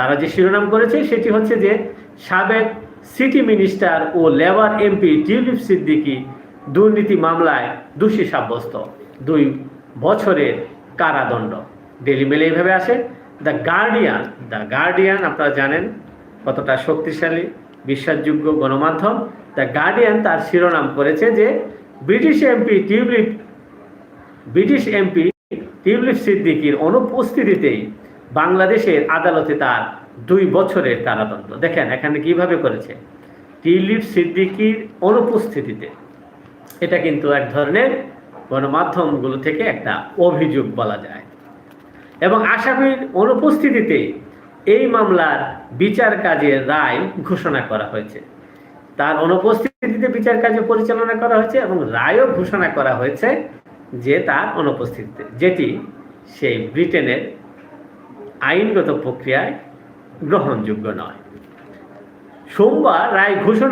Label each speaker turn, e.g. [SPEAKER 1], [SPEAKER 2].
[SPEAKER 1] তারা যে শিরোনাম করেছে সেটি হচ্ছে যে সাবেক সিটি মিনিস্টার ও লেবার এমপি টিউলিপ সিদ্দিকি দুর্নীতি মামলায় দোষী সাব্যস্ত। দুই বছরের কারাদণ্ড। ডেলি মেলে এইভাবে আসে দ্য গার্ডিয়ান দ্য গার্ডিয়ান আপনারা জানেন কতটা শক্তিশালী, বিশ্বাসযোগ্য গণমাধ্যম। দ্য গার্ডিয়ান তার শিরোনাম করেছে যে British MP Tulip, British MP Tulip সিদ্দিকির অনুপস্থিতিতেই বাংলাদেশের আদালতে তার দুই বছরের কারাদণ্ড। দেখেন এখানে কীভাবে করেছে? টিউলিপ সিদ্দিকির অনুপস্থিতিতে। এটা কিন্তু এক ধরনের গণমাধ্যমগুলো থেকে একটা অভিযোগ বলা যায়। এবং আসামির অনুপস্থিতিতে এই মামলার বিচার কাজের রায় ঘোষণা করা হয়েছে। তার অনুপস্থিতিতে বিচার কার্য পরিচালনা করা হয়েছে এবং রায়ও ঘোষণা করা হয়েছে যে তার অনুপস্থিতিতে, যেটি সেই ব্রিটেনের আইনগত প্রক্রিয়ায় গ্রহণযোগ্য নয়। সোমবার রায় ঘোষণা